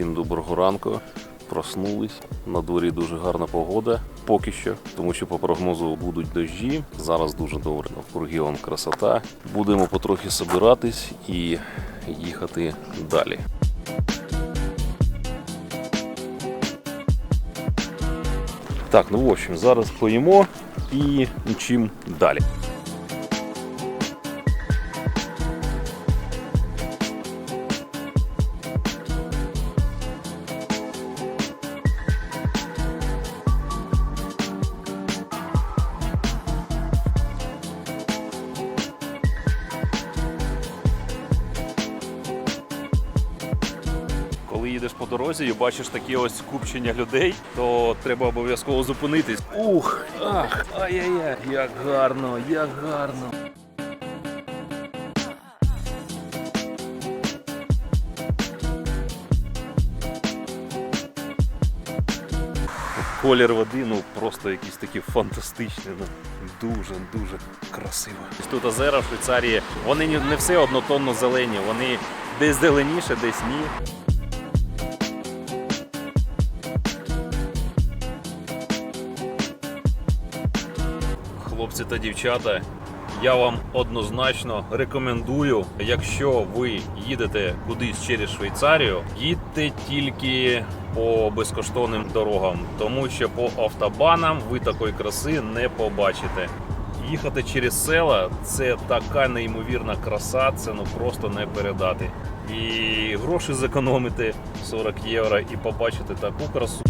Всім доброго ранку. Проснулись. На дворі дуже гарна погода поки що, тому що по прогнозу будуть дощі. Зараз дуже добре. Навкруги он красота. Будемо потрохи собиратись і їхати далі. Так, ну в общем, зараз поїмо і мчим далі. Дорозі і бачиш такі ось скупчення людей, то треба обов'язково зупинитись. Ух, ах, ай-яй-яй, як гарно, як гарно. Колір води, ну просто якийсь такий фантастичний, ну дуже дуже красиво. Тут озера в Швейцарії, вони не все однотонно зелені, вони десь зеленіше, десь ні. Хлопці та дівчата, я вам однозначно рекомендую, якщо ви їдете кудись через Швейцарію, їдьте тільки по безкоштовним дорогам, тому що по автобанам ви такої краси не побачите. Їхати через села це така неймовірна краса, це ну просто не передати. І гроші зекономити 40 євро і побачити таку красу.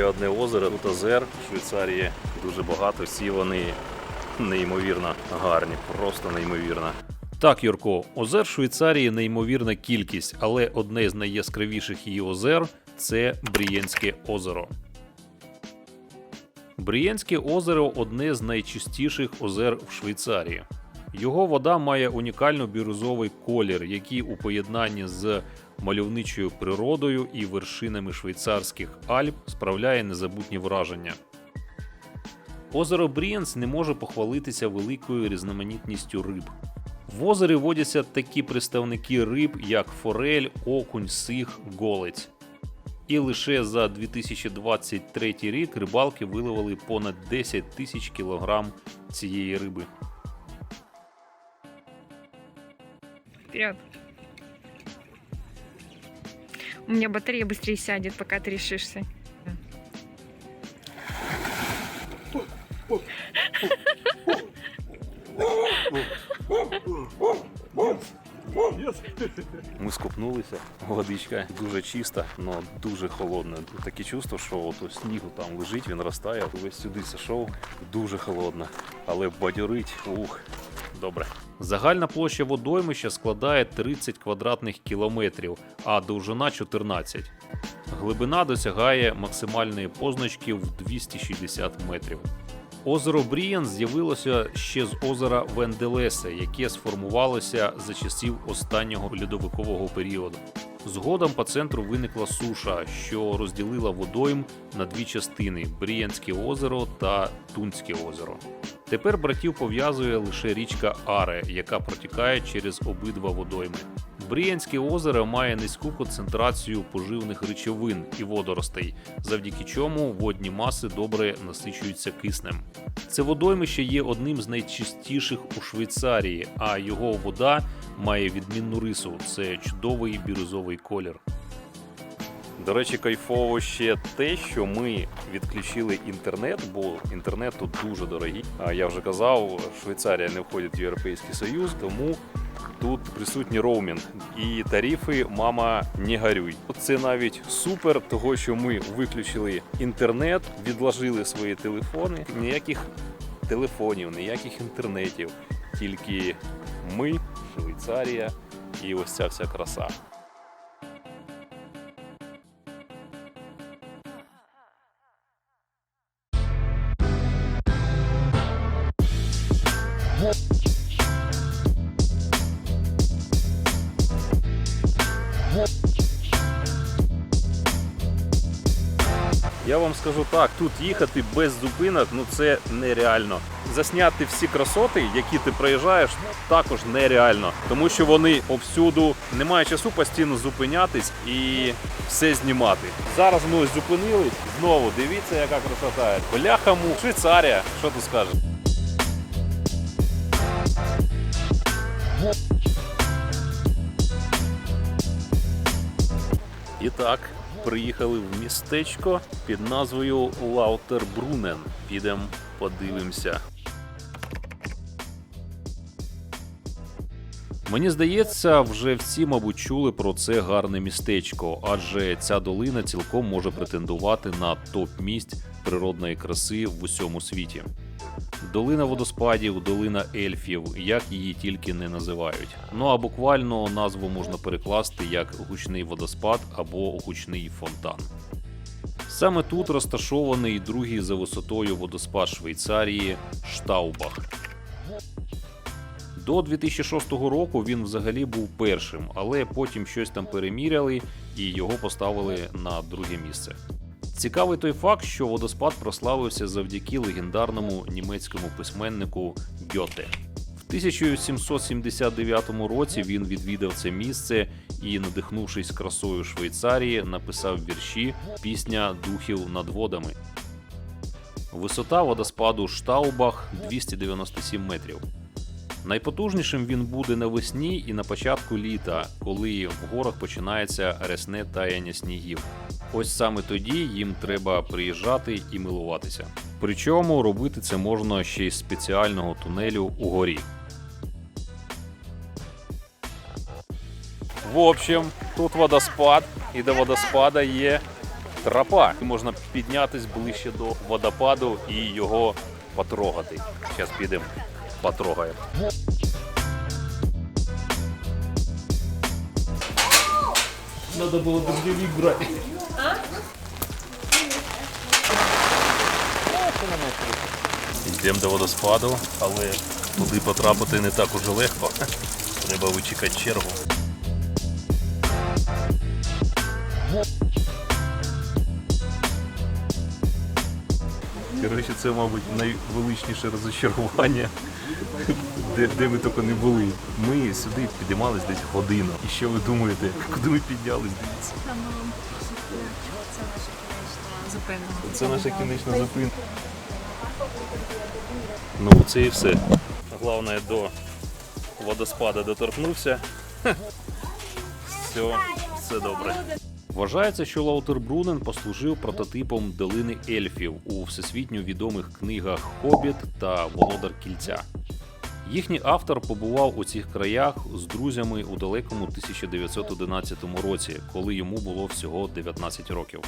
Ще одне озеро, тут озер в Швейцарії дуже багато. Всі вони неймовірно гарні, просто неймовірно. Так, Юрко, озер Швейцарії неймовірна кількість, але одне з найяскравіших її озер це Брієнське озеро. Брієнське озеро одне з найчистіших озер в Швейцарії. Його вода має унікально бірюзовий колір, який у поєднанні з мальовничою природою і вершинами швейцарських Альп справляє незабутні враження. Озеро Брієнс не може похвалитися великою різноманітністю риб. В озері водяться такі представники риб, як форель, окунь, сих, голець. І лише за 2023 рік рибалки виловили понад 10 тисяч кілограм цієї риби. Вперед. У меня батарея быстрее сядет, пока ты решишься. Ми скупнулися, водичка дуже чиста, але дуже холодна. Таке чувство, що от ось снігу там лежить, він розтає, весь сюди зайшов, дуже холодно. Але бадьорить, ух, Добре. Загальна площа водоймища складає 30 квадратних кілометрів, а довжина 14. Глибина досягає максимальної позначки в 260 метрів. Озеро Бріян з'явилося ще з озера Венделесе, яке сформувалося за часів останнього льодовикового періоду. Згодом по центру виникла суша, що розділила водойм на дві частини: Бріянське озеро та Тунське озеро. Тепер братів пов'язує лише річка Аре, яка протікає через обидва водойми. Бріянське озеро має низьку концентрацію поживних речовин і водоростей, завдяки чому водні маси добре насичуються киснем. Це водоймище є одним з найчистіших у Швейцарії, а його вода має відмінну рису це чудовий бірюзовий колір. До речі, кайфово ще те, що ми відключили інтернет, бо інтернет тут дуже дорогий. Я вже казав, Швейцарія не входить в Європейський Союз, тому тут присутній роумінг. І тарифи, мама, не горюй. Це навіть супер, того що ми виключили інтернет, відложили свої телефони. Ніяких телефонів, ніяких інтернетів, тільки ми, Швейцарія і ось ця вся краса. Я вам скажу так, тут їхати без зупинок, ну це нереально. Засняти всі красоти, які ти проїжджаєш, також нереально, тому що вони повсюду немає часу постійно зупинятись і все знімати. Зараз ми ось зупинились. Знову дивіться, яка красота. Бляхаму, Швейцарія. Що ти скажеш? І так, приїхали в містечко під назвою Лаутербрунен. Підемо подивимося. Мені здається, вже всі, мабуть, чули про це гарне містечко, адже ця долина цілком може претендувати на топ місць природної краси в усьому світі. Долина водоспадів, долина ельфів, як її тільки не називають. Ну а буквально назву можна перекласти як гучний водоспад або гучний фонтан. Саме тут розташований другий за висотою водоспад Швейцарії Штаубах. До 2006 року він взагалі був першим, але потім щось там переміряли і його поставили на друге місце. Цікавий той факт, що водоспад прославився завдяки легендарному німецькому письменнику Гьоте. В 1779 році він відвідав це місце і, надихнувшись красою Швейцарії, написав вірші Пісня духів над водами. Висота водоспаду Штаубах 297 метрів. Найпотужнішим він буде навесні і на початку літа, коли в горах починається рясне таяння снігів. Ось саме тоді їм треба приїжджати і милуватися. Причому робити це можна ще й з спеціального тунелю у горі. В общем, тут водоспад, і до водоспада є тропа. Можна піднятись ближче до водопаду і його потрогати. Зараз підемо потрогаємо. Надо було дождевик брати. Йдемо до водоспаду, але туди потрапити не так уже легко. Треба вичекати чергу. Коротше, це, мабуть, найвеличніше розочарування, де, де ми тільки не були. Ми сюди підіймались десь годину. І що ви думаєте, куди ми піднялись? Дивіться. Це наша кінечна зупинка. Ну, це і все. Головне до водоспада доторкнувся. Все, все добре. Вважається, що Лаутербрунен послужив прототипом долини ельфів у всесвітньо відомих книгах Хобіт та Володар Кільця. Їхній автор побував у цих краях з друзями у далекому 1911 році, коли йому було всього 19 років.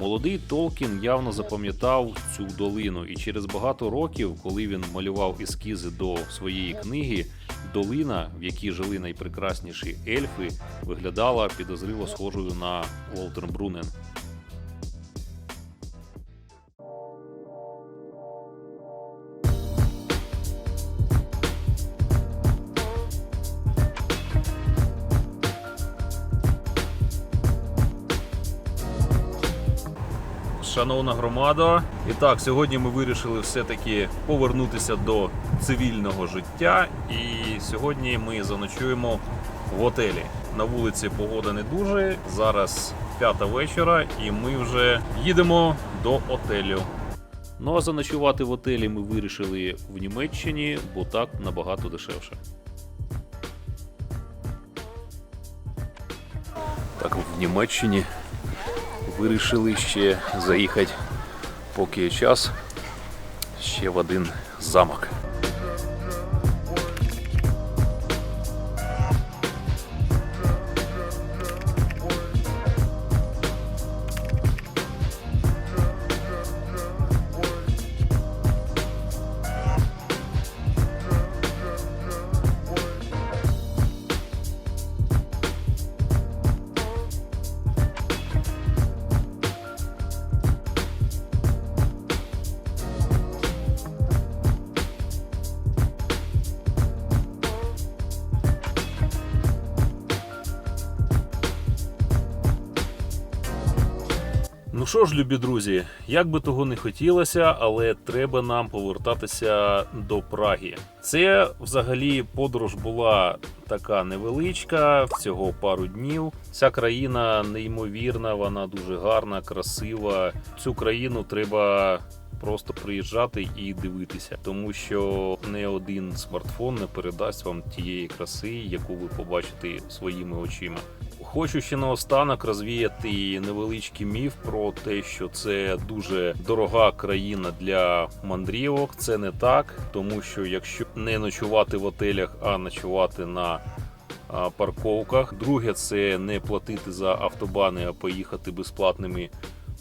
Молодий Толкін явно запам'ятав цю долину, і через багато років, коли він малював ескізи до своєї книги, долина, в якій жили найпрекрасніші ельфи, виглядала підозріло схожою на Лоутербрунен. Шановна громада, і так, сьогодні ми вирішили все-таки повернутися до цивільного життя. І сьогодні ми заночуємо в готелі. На вулиці погода не дуже. Зараз п'ята вечора, і ми вже їдемо до отелю. Ну а заночувати в отелі ми вирішили в Німеччині, бо так набагато дешевше. Так, в Німеччині вирішили ще заїхати, поки час, ще в один замок. Ну що ж, любі друзі, як би того не хотілося, але треба нам повертатися до Праги. Це взагалі подорож була така невеличка, всього пару днів. Ця країна неймовірна, вона дуже гарна, красива. Цю країну треба. Просто приїжджати і дивитися, тому що не один смартфон не передасть вам тієї краси, яку ви побачите своїми очима. Хочу ще наостанок розвіяти невеличкий міф про те, що це дуже дорога країна для мандрівок. Це не так, тому що якщо не ночувати в отелях, а ночувати на парковках. Друге, це не платити за автобани, а поїхати безплатними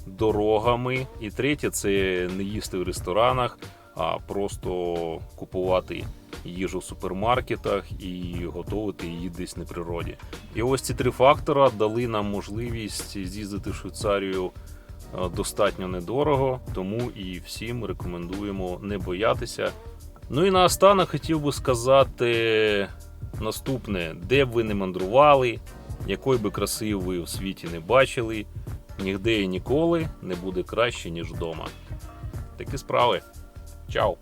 дорогами. І третє, це не їсти в ресторанах, а просто купувати їжу в супермаркетах і готувати її десь на природі. І ось ці три фактора дали нам можливість з'їздити в Швейцарію е, достатньо недорого, тому і всім рекомендуємо не боятися. Ну і наостанок хотів би сказати наступне: де б ви не мандрували, якої би краси ви в світі не бачили, нігде і ніколи не буде краще, ніж вдома. Такі справи. Tchau.